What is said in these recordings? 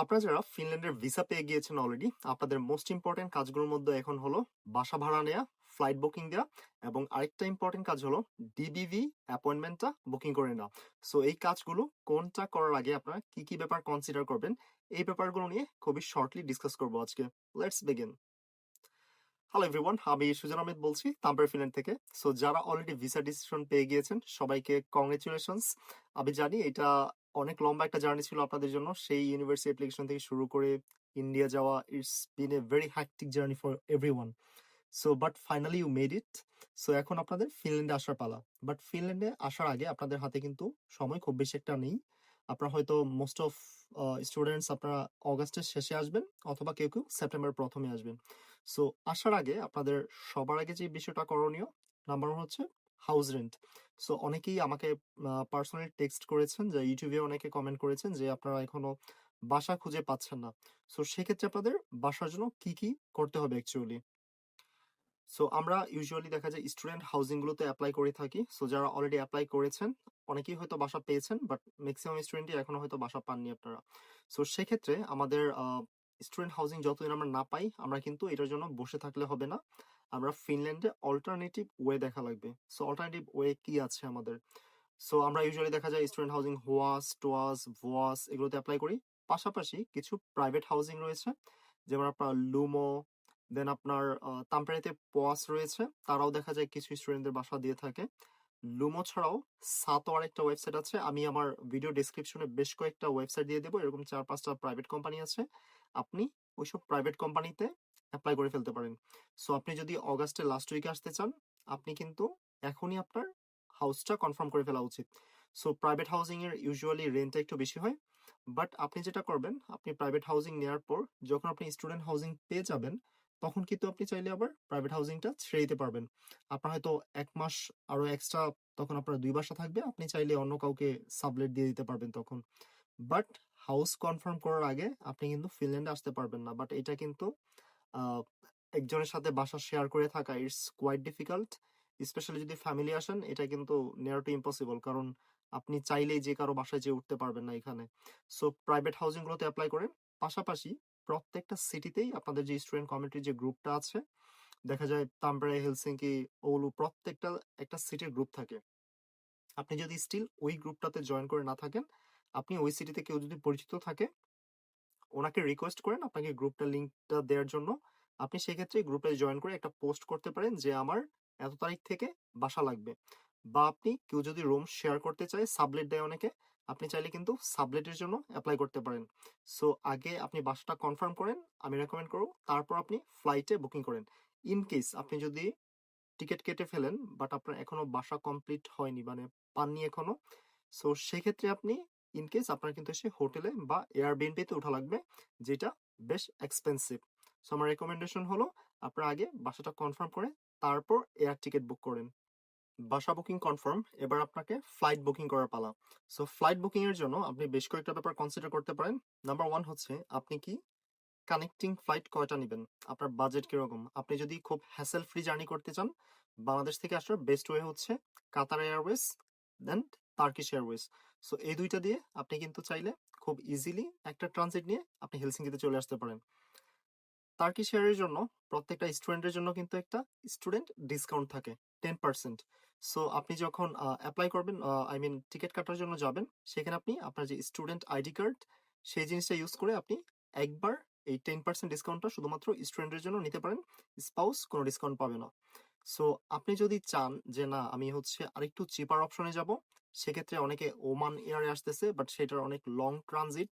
আপনারা যারা ফিনল্যান্ডের ভিসা পেয়ে গিয়েছেন অলরেডি আপনাদের মোস্ট ইম্পর্টেন্ট কাজগুলোর মধ্যে এখন হলো বাসা ভাড়া নেওয়া ফ্লাইট বুকিং দেওয়া এবং আরেকটা ইম্পর্টেন্ট কাজ হলো ডিবিভি অ্যাপয়েন্টমেন্টটা বুকিং করে নেওয়া। সো এই কাজগুলো কোনটা করার আগে আপনারা কি কি ব্যাপার কনসিডার করবেন, এই ব্যাপারগুলো নিয়ে খুবই শর্টলি ডিসকাস করব আজকে। লেটস বিগিন হ্যালো এভরিওয়ান আমি সুজন আহমেদ বলছি তাম্পার ফিনল্যান্ড থেকে। সো যারা অলরেডি ভিসা ডিসিশন পেয়ে গিয়েছেন, সবাইকে কংগ্রেচুলেশনস আমি জানি এটা অনেক লম্বা একটা জার্নি ছিল আপনাদের জন্য। সেই ইউনিভার্সিটি অ্যাপ্লিকেশন থেকে শুরু করে ইন্ডিয়া যাওয়া it's been a very hectic journey for every one so but finally you made it so এখন আপনাদের ফিনল্যান্ডে আসার পালা। বাট ফিনল্যান্ডে আসার আগে আপনাদের হাতে কিন্তু সময় খুব বেশি একটা নেই। আপনারা হয়তো মোস্ট অফ স্টুডেন্টস আপনারা অগাস্টের শেষে আসবেন অথবা কেউ কেউ সেপ্টেম্বর প্রথমে আসবেন। সো আসার আগে আপনাদের সবার আগে যে বিষয়টা করণীয় নাম্বার হচ্ছে হাউস রেন্ট। সো অনেকেই আমাকে পার্সোনালি টেক্সট করেছেন, যে ইউটিউবে অনেকে কমেন্ট করেছেন যে আপনারা এখনও বাসা খুঁজে পাচ্ছেন না। সো সেক্ষেত্রে আপনাদের বাসার জন্য কি কি করতে হবে অ্যাকচুয়ালি সো আমরা ইউজুয়ালি দেখা যায় স্টুডেন্ট হাউজিং গুলোতে অ্যাপ্লাই করে থাকি। সো যারা অলরেডি অ্যাপ্লাই করেছেন, অনেকেই হয়তো বাসা পেয়েছেন বাট ম্যাক্সিমাম স্টুডেন্টই এখনও হয়তো বাসা পাননি আপনারা। সো সেক্ষেত্রে আমাদের স্টুডেন্ট হাউজিং যতদিন আমরা না পাই, আমরা কিন্তু এটার জন্য বসে থাকলে হবে না। আমরা ফিনল্যান্ডে অল্টারনেটিভ ওয়ে দেখা লাগবে। সো অল্টারনেটিভ ওয়ে কি আছে আমাদের? সো আমরা ইউজুয়ালি দেখা যায় স্টুডেন্ট হাউজিং হোয়াস টোয়াস ভোয়াস এগুলোতে অ্যাপ্লাই করি। পাশাপাশি কিছু প্রাইভেট হাউজিং রয়েছে, যেমন আপনার লুমো দেন আপনার তাম্পারিতে পোয়াস রয়েছে, তারাও দেখা যায় কিছু স্টুডেন্টদের বাসা দিয়ে থাকে। লুমো ছাড়াও সাতো আরেকটা ওয়েবসাইট আছে, আমি আমার ভিডিও ডিসক্রিপশনে বেশ কয়েকটা ওয়েবসাইট দিয়ে দেবো। এরকম চার পাঁচটা প্রাইভেট কোম্পানি আছে। আপনি ওইসব প্রাইভেট কোম্পানিতে অ্যাপ্লাই করে ফেলতে পারেন। সো আপনি যদি অগাস্টের লাস্ট উইকে আসতে চান, আপনি কিন্তু এখনই আপনার হাউসটা কনফার্ম করে ফেলা উচিত। সো প্রাইভেট হাউজিং এর ইউজুয়ালি রেন্টটা একটু বেশি হয়। বাট আপনি যেটা করবেন, আপনি প্রাইভেট হাউজিং নেওয়ার পর যখন আপনি স্টুডেন্ট হাউজিং পেয়ে যাবেন, তখন কিন্তু আপনি চাইলে আবার প্রাইভেট হাউজিংটা ছেড়ে দিতে পারবেন। আপনার হয়তো এক মাস আরও এক্সট্রা তখন আপনার দুই বাসা থাকবে, আপনি চাইলে অন্য কাউকে সাবলেট দিয়ে দিতে পারবেন তখন। বাট হাউস কনফার্ম করার আগে আপনি কিন্তু ফিনল্যান্ডে আসতে পারবেন না। বাট এটা কিন্তু একজনের সাথে বাসা শেয়ার করে থাকা ইটস কোয়াইট ডিফিকাল্ট স্পেশালি যদি ফ্যামিলি আসেন, এটা কিন্তু নেয়ার টু ইম্পসিবল কারণ আপনি চাইলেই যে কারও বাসায় যেয়ে উঠতে পারবেন না এখানে। সো প্রাইভেট হাউজিং গুলোতে অ্যাপ্লাই করেন। পাশাপাশি প্রত্যেকটা সিটিতেই আপনাদের যে স্টুডেন্ট কমিটির যে গ্রুপটা আছে, দেখা যায় তাম্পারে হেলসিঙ্কি, ওলু, প্রত্যেকটা একটা সিটির গ্রুপ থাকে। আপনি যদি স্টিল ওই গ্রুপটাতে জয়েন করে না থাকেন আপনি ওই সিটিতে কেউ যদি পরিচিত থাকে, ওনাকে রিকোয়েস্ট করেন আপনাকে গ্রুপটা লিঙ্কটা দেওয়ার জন্য। আপনি সেক্ষেত্রে গ্রুপে জয়েন করে একটা পোস্ট করতে পারেন যে, আমার এত তারিখ থেকে বাসা লাগবে। বা আপনি কেউ যদি রুম শেয়ার করতে চায় সাবলেট দেয় অনেকে, আপনি চাইলে কিন্তু সাবলেটের জন্য অ্যাপ্লাই করতে পারেন। সো আগে আপনি বাসাটা কনফার্ম করেন, আমি রেকমেন্ড করব, তারপর আপনি ফ্লাইটে বুকিং করেন। ইন কেস আপনি যদি টিকিট কেটে ফেলেন বাট আপনার এখনও বাসা কমপ্লিট হয়নি মানে পাননি এখনও সো সেক্ষেত্রে আপনি ইন কেস আপনার কিন্তু এসে হোটেলে বা এয়ারবিএনবিতে ওঠা লাগবে, যেটা বেশ এক্সপেন্সিভ সো আমার রেকমেন্ডেশন হলো আপনারা আগে বাসাটা কনফার্ম করে তারপর এয়ার টিকিট বুক করেন বাসা বুকিং কনফার্ম এবার আপনাকে ফ্লাইট বুকিং করার পালা। সো ফ্লাইট বুকিং এর জন্য আপনি বেশ কয়েকটা ব্যাপার কনসিডার করতে পারেন। নাম্বার ওয়ান হচ্ছে আপনি কি কানেক্টিং ফ্লাইট কয়টা নেবেন? আপনার বাজেট কীরকম? আপনি যদি খুব হ্যাসেল ফ্রি জার্নি করতে চান, বাংলাদেশ থেকে আসার বেস্ট ওয়ে হচ্ছে Qatar Airways then Turkish Airways so এই দুইটা দিয়ে আপনি কিন্তু চাইলে খুব ইজিলি একটা ট্রানজিট নিয়ে আপনি হেলসিঙ্কিতে চলে আসতে পারেন। টার্কিশ এয়ারের জন্য প্রত্যেকটা স্টুডেন্টের জন্য কিন্তু একটা স্টুডেন্ট ডিসকাউন্ট থাকে টেন পার্সেন্ট সো আপনি যখন অ্যাপ্লাই করবেন আই মিন টিকিট কাটার জন্য যাবেন, সেখানে আপনি আপনার যে স্টুডেন্ট আইডি কার্ড সেই জিনিসটা ইউজ করে আপনি একবার এই টেন পার্সেন্ট ডিসকাউন্টটা শুধুমাত্র স্টুডেন্টের জন্য নিতে পারেন স্পাউস কোনো ডিসকাউন্ট পাবে না। সো আপনি যদি চান যে, না, আমি হচ্ছে আরেকটু চিপার অপশনে যাব, সেক্ষেত্রে অনেকে ওমান এয়ারে আসতেছে বাট সেটার অনেক লং ট্রানজিট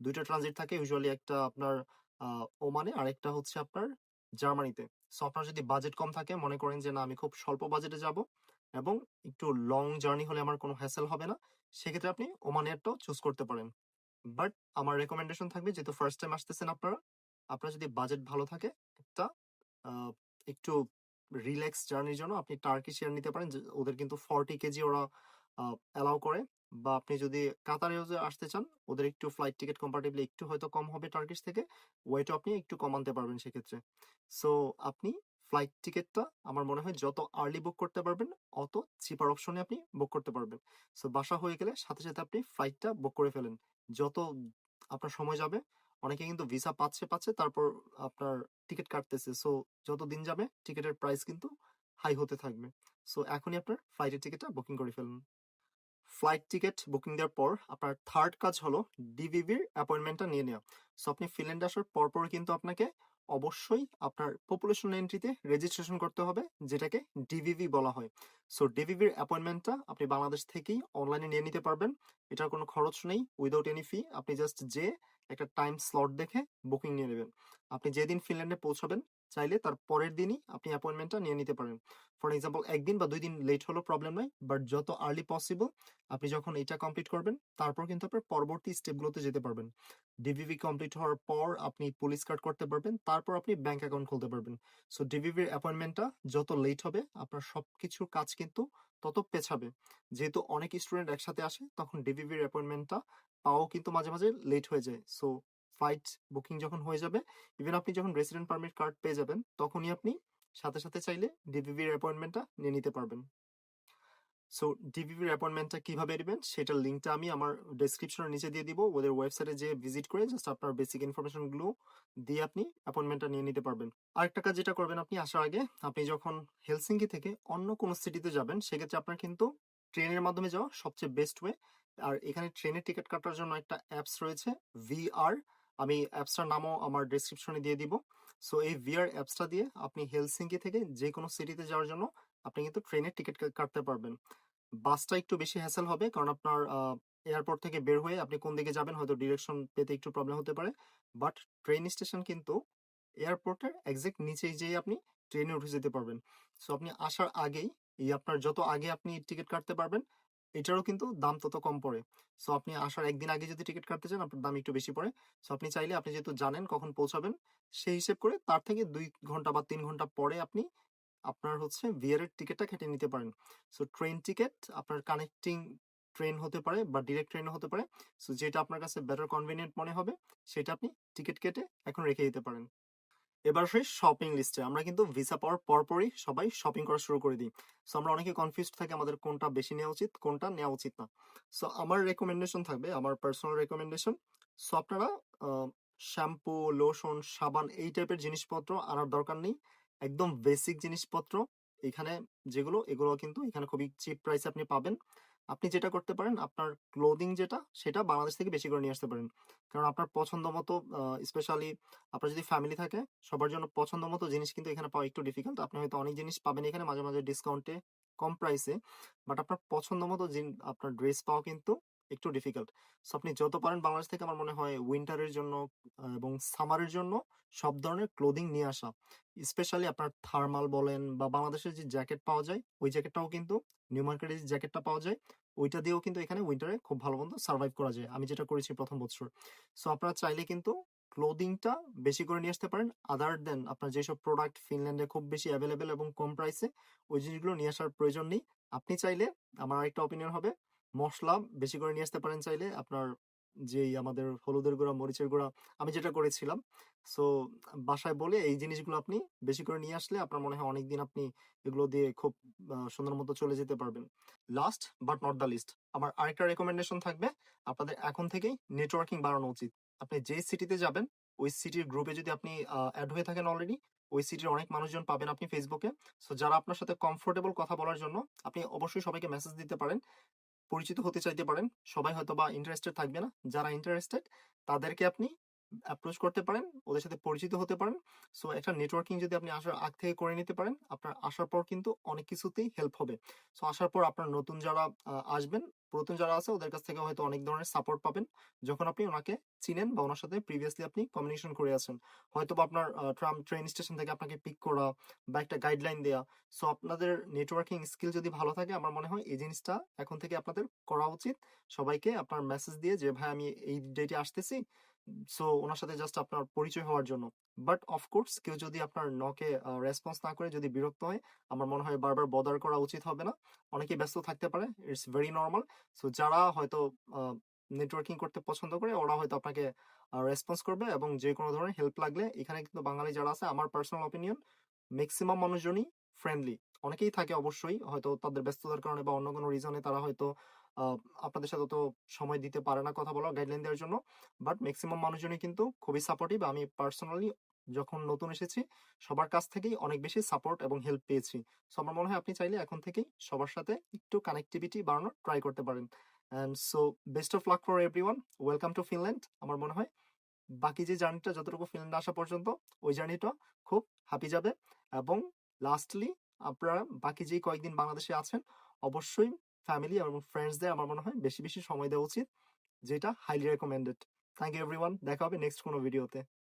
দুইটা ট্রানজিট থাকে ইউজুয়ালি একটা আপনার ওমানে আর একটা হচ্ছে আপনার জার্মানিতে সো আপনার যদি বাজেট কম থাকে, মনে করেন যে, না, আমি খুব স্বল্প বাজেটে যাব, এবং একটু লং জার্নি হলে আমার কোনো হ্যাসেল হবে না, সেক্ষেত্রে আপনি ওমান এয়ারটাও চুজ করতে পারেন। বাট আমার রেকমেন্ডেশন থাকবে যেহেতু ফার্স্ট টাইম আসতেছেন আপনারা, আপনার যদি বাজেট ভালো থাকে, একটা একটু রিল্যাক্স জার্নির জন্য আপনি টার্কিশ এয়ার নিতে পারেন। ওদের কিন্তু ফর্টি কেজি ওরা অ্যালাউ করে। বা আপনি যদি কাতার এয়ারওয়েজে আসতে চান, ওদের একটু ফ্লাইট টিকিট কম্পারেটিভলি একটু হয়তো কম হবে টার্কিশ থেকে। ওয়েটও আপনি একটু কম আনতে পারবেন সেক্ষেত্রে। সো আপনি ফ্লাইট টিকিটটা আমার মনে হয় যত আর্লি বুক করতে পারবেন, অত চিপার অপশনে আপনি বুক করতে পারবেন। সো বাসা হয়ে গেলে সাথে সাথে আপনি ফ্লাইটটা বুক করে ফেলেন। যত আপনার সময় যাবে অনেকে কিন্তু ভিসা পাচ্ছে পাচ্ছে, তারপর আপনার টিকিট কাটতেছে। সো, যত দিন যাবে, টিকিটের প্রাইস কিন্তু হাই হতে থাকবে। সো, এখনই আপনার ফ্লাইটের টিকিটটা বুকিং করে ফেলুন। ফ্লাইট টিকিট বুকিং দেওয়ার পর আপনার থার্ড কাজ হলো ডিভিভির অ্যাপয়েন্টমেন্টটা নিয়ে নেওয়া। সো, আপনি ফিনল্যান্ডে আসার পরপর কিন্তু আপনাকে অবশ্যই আপনার পপুলেশন এন্ট্রিতে রেজিস্ট্রেশন করতে হবে, যেটাকে ডিভিভি বলা হয়। সো ডিভিভির অ্যাপয়েন্টমেন্টটা আপনি বাংলাদেশ থেকেই অনলাইনে নিয়ে নিতে পারবেন। এটার কোনো খরচ নেই উইদাউট এনি ফি আপনি জাস্ট যে একটা টাইম স্লট দেখে বুকিং নিয়ে নেবেন। আপনি যেদিন ফিনল্যান্ডে পৌঁছাবেন চাইলে তার পরের দিনই আপনি অ্যাপয়েন্টমেন্টটা নিয়ে নিতে পারেন ফর এক্সাম্পল একদিন বা দুই দিন লেট হলো প্রবলেম নয় বাট যত আর্লি পসিবল আপনি যখন এটা কমপ্লিট করবেন, তারপর কিন্তু আপনার পরবর্তী স্টেপগুলোতে যেতে পারবেন। ডিভিভি কমপ্লিট হওয়ার পর আপনি পুলিশ কার্ড করতে পারবেন, তারপর আপনি ব্যাংক অ্যাকাউন্ট খুলতে পারবেন। সো ডিভিভির অ্যাপয়েন্টমেন্টটা যত লেট হবে, আপনার সব সবকিছুর কাজ কিন্তু তত পেছাবে। যেহেতু অনেক স্টুডেন্ট একসাথে আসে, তখন ডিভিভির অ্যাপয়েন্টমেন্টটা পাওয়াও কিন্তু মাঝে মাঝে লেট হয়ে যায়। সো ফ্লাইট বুকিং যখন হয়ে যাবে ইভেন আপনি যখন রেসিডেন্ট পারমিট কার্ড পেয়ে যাবেন, তখনই আপনি সাথে সাথে চাইলে ডিভিভির অ্যাপয়েন্টমেন্টটা নিয়ে নিতে পারবেন। সো ডিভিভির অ্যাপয়েন্টমেন্টটা কীভাবে নেবেন, সেটার লিঙ্কটা আমি আমার ডেসক্রিপশনের নিচে দিয়ে দিব। ওদের ওয়েবসাইটে যে ভিজিট করে জাস্ট আপনার বেসিক ইনফরমেশনগুলো দিয়ে আপনি অ্যাপয়েন্টমেন্টটা নিয়ে নিতে পারবেন। আরেকটা কাজ যেটা করবেন আপনি আসার আগে, আপনি যখন হেলসিঙ্কি থেকে অন্য কোনো সিটিতে যাবেন, সেক্ষেত্রে আপনার কিন্তু ট্রেনের মাধ্যমে যাওয়া সবচেয়ে বেস্ট ওয়ে আর এখানে ট্রেনের টিকিট কাটার জন্য একটা অ্যাপস রয়েছে ভিআর আমি অ্যাপসটার নামও আমার ডেসক্রিপশনে দিয়ে দিব। সো এই ভিআর অ্যাপসটা দিয়ে আপনি হেলসিঙ্কি থেকে যে কোনো সিটিতে যাওয়ার জন্য আপনি কিন্তু ট্রেনের টিকিট কাটতে পারবেন। বাসটা একটু বেশি হ্যাসেল হবে কারণ আপনার এয়ারপোর্ট থেকে বের হয়ে আপনি কোন দিকে যাবেন হয়তো ডিরেকশন পেতে একটু প্রবলেম হতে পারে। বাট ট্রেন স্টেশন কিন্তু এয়ারপোর্টের একজ্যাক্ট নিচেই যেয়ে আপনি ট্রেনে উঠে যেতে পারবেন। সো আপনি আসার আগেই এই আপনার যত আগে আপনি টিকিট কাটতে পারবেন এটারও কিন্তু দাম তত কম পড়ে। সো আপনি আসার একদিন আগে যদি টিকিট কাটতে চান, আপনার দাম একটু বেশি পড়ে। সো আপনি চাইলে আপনি যেহেতু জানেন কখন পৌঁছাবেন, সেই হিসেব করে তার থেকে দুই ঘণ্টা বা তিন ঘণ্টা পরে আপনি আপনার হচ্ছে ভিআর এর টিকিটটা কেটে নিতে পারেন। সো ট্রেন টিকিট আপনার কানেক্টিং ট্রেন হতে পারে বা ডিরেক্ট ট্রেনও হতে পারে। সো যেটা আপনার কাছে বেটার কনভিনিয়েন্ট মনে হবে, সেটা আপনি টিকিট কেটে এখন রেখে দিতে পারেন। এবার আসি শপিং লিস্টে আমরা কিন্তু ভিসা পাওয়ার পরপরই সবাই শপিং করা শুরু করে দিই। সো আমরা অনেকে কনফিউজ থাকি আমাদের কোনটা বেশি নেওয়া উচিত, কোনটা নেওয়া উচিত না। সো আমার রেকমেন্ডেশন থাকবে, আমার পার্সোনাল রেকমেন্ডেশন সো আপনারা শ্যাম্পু লোশন সাবান এই টাইপের জিনিসপত্র আনার দরকার নেই। একদম বেসিক জিনিসপত্র। এখানে যেগুলো, এগুলো কিন্তু এখানে খুবই চিপ প্রাইসে আপনি পাবেন। আপনি যেটা করতে পারেন, আপনার ক্লোদিং যেটা, সেটা বাংলাদেশ থেকে বেশি করে নিয়ে আসতে পারেন। কারণ আপনার পছন্দ মতো স্পেশালি আপনার যদি ফ্যামিলি থাকে, সবার জন্য পছন্দ মতো জিনিস কিন্তু এখানে পাওয়া একটু ডিফিকাল্ট আপনি হয়তো অনেক জিনিস পাবেন এখানে মাঝে মাঝে ডিসকাউন্টে কম প্রাইসে বাট আপনার পছন্দ মতো আপনার ড্রেস পাওয়া কিন্তু একটু ডিফিকাল্ট সো আপনি যত পারেন বাংলাদেশ থেকে আমার মনে হয় উইন্টারের জন্য এবং সামারের জন্য সব ধরনের ক্লোদিং নিয়ে আসা। স্পেশালি আপনার থার্মাল বলেন বা বাংলাদেশের যে জ্যাকেট পাওয়া যায়, ওই জ্যাকেটটাও কিন্তু নিউ মার্কেটের যে জ্যাকেটটা পাওয়া যায়, ওইটা দিয়েও কিন্তু এখানে উইন্টারে খুব ভালো মন্দ সার্ভাইভ করা যায়। আমি যেটা করেছি প্রথম বছর। সো আপনারা চাইলে কিন্তু ক্লোদিংটা বেশি করে নিয়ে আসতে পারেন। আদার দেন আপনার যেসব প্রোডাক্ট ফিনল্যান্ডে খুব বেশি অ্যাভেলেবেল এবং কম প্রাইসে ওই জিনিসগুলো নিয়ে আসার প্রয়োজন নেই। আপনি চাইলে, আমার আরেকটা অপিনিয়ন হবে মশলা বেশি করে নিয়ে আসতে পারেন চাইলে। আপনার যেই আমাদের হলুদের গুঁড়া, মরিচের গুঁড়া আমি যেটা করেছিলাম। সো, বাসায় বলে এই জিনিসগুলো আপনি বেশি করে নিয়ে আসলে আপনার মনে হয় অনেকদিন আপনি এগুলো দিয়ে খুব সুন্দর মতো চলে যেতে পারবেন। Last but not the least আমার আরেকটা রেকমেন্ডেশন থাকবে। আপনাদের এখন থেকেই নেটওয়ার্কিং বাড়ানো উচিত। আপনি যে সিটিতে যাবেন, ওই সিটির গ্রুপে যদি আপনি অ্যাড হয়ে থাকেন অলরেডি ওই সিটির অনেক মানুষজন পাবেন আপনি ফেসবুকে সো, যারা আপনার সাথে কমফোর্টেবল কথা বলার জন্য, আপনি অবশ্যই সবাইকে মেসেজ দিতে পারেন। পরিচিত হতে চাইতে পারেন। সবাই হয়তো বা ইন্টারেস্টেড থাকবে না। যারা ইন্টারেস্টেড তাদেরকে আপনি অ্যাপ্রোচ করতে পারেন, ওদের সাথে পরিচিত হতে পারেন। সো একটা নেটওয়ার্কিং যদি আপনি আসার আগ থেকে করে নিতে পারেন, আপনার আসার পর কিন্তু অনেক কিছুতেই হেল্প হবে। সো আসার পর আপনার নতুন যারা আসবেন, পুরাতন যারা আছে, ওদের কাছ থেকে হয়তো অনেক ধরনের সাপোর্ট পাবেন। যখন আপনি ওনাকে চিনেন বা ওনার সাথে প্রিভিয়াসলি আপনি কমিউনিকেশন করে আছেন হয়তো বা আপনার ট্রাম ট্রেন স্টেশন থেকে আপনাকে পিক করা বা একটা গাইডলাইন দেওয়া সো আপনাদের নেটওয়ার্কিং স্কিল যদি ভালো থাকে, আমার মনে হয় এই জিনিসটা এখন থেকে আপনাদের করা উচিত। সবাইকে আপনার মেসেজ দিয়ে যে, ভাই, আমি এই ডেটে আসতেছি। সো ওনার সাথে জাস্ট আপনার পরিচয় হওয়ার জন্য। বাট অফকোর্স কেউ যদি আপনার নকে রেসপন্স না করে, যদি বিরক্ত হয়, আমার মনে হয় বারবার বদার করা উচিত হবে না। অনেকে ব্যস্ত থাকতে পারে ইটস ভেরি নর্মাল সো যারা হয়তো নেটওয়ার্কিং করতে পছন্দ করে, ওরা হয়তো আপনাকে রেসপন্স করবে এবং যে কোনো ধরনের হেল্প লাগলে, এখানে কিন্তু বাঙালি যারা আছে, আমার পার্সোনাল অপিনিয়ন ম্যাক্সিমাম মানুষজনই ফ্রেন্ডলি অনেকেই থাকে অবশ্যই। হয়তো তাদের ব্যস্ততার কারণে বা অন্য কোনো রিজনে তারা হয়তো আপনাদের সাথে তো সময় দিতে পারে না কথা বলা গাইডলাইন দেওয়ার জন্য। বাট ম্যাক্সিমাম মানুষজনই কিন্তু খুবই সাপোর্টিভ আমি পার্সোনালি যখন নতুন এসেছি, সবার কাছ থেকেই অনেক বেশি সাপোর্ট এবং হেল্প পেয়েছি। সো আমার মনে হয় আপনি চাইলে এখন থেকেই সবার সাথে একটু কানেক্টিভিটি বাড়ানোর ট্রাই করতে পারেন। And so best of luck for everyone welcome to Finland আমার মনে হয় বাকি যে জার্নিটা যতটুকু ফিনল্যান্ড আসা পর্যন্ত, ওই জার্নিটা খুব হ্যাপি যাবে। এবং লাস্টলি আপনারা বাকি যে কয়েকদিন বাংলাদেশে আছেন, অবশ্যই ফ্যামিলি এবং ফ্রেন্ডসদের আমার মনে হয় বেশি বেশি সময় দেওয়া উচিত, যেটা highly recommended thank you everyone দেখা হবে নেক্সট কোনো ভিডিওতে